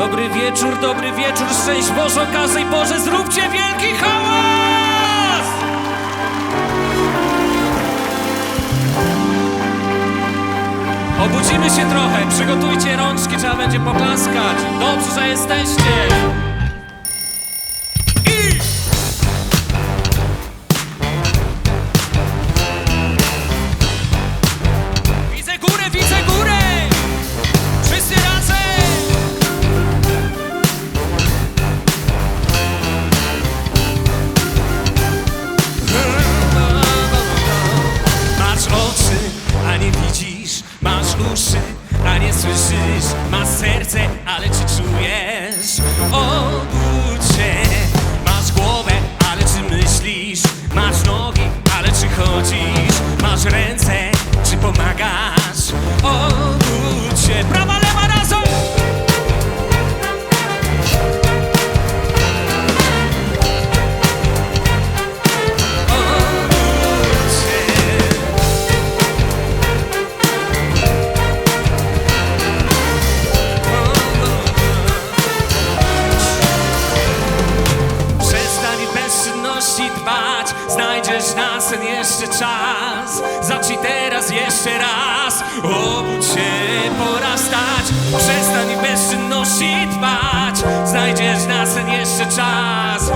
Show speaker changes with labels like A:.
A: Dobry wieczór, dobry wieczór, szczęść Boże, okazej Boże, zróbcie wielki hałas! Obudzimy się trochę, przygotujcie rączki, trzeba będzie poklaskać. Dobrze, że jesteście. Słyszysz Masz serce, ale czy czujesz? Obudź się Znajdziesz na sen jeszcze czas. Zacznij teraz jeszcze raz. Obudź się, pora wstać Przestań bezczynności dbać. Znajdziesz na sen jeszcze czas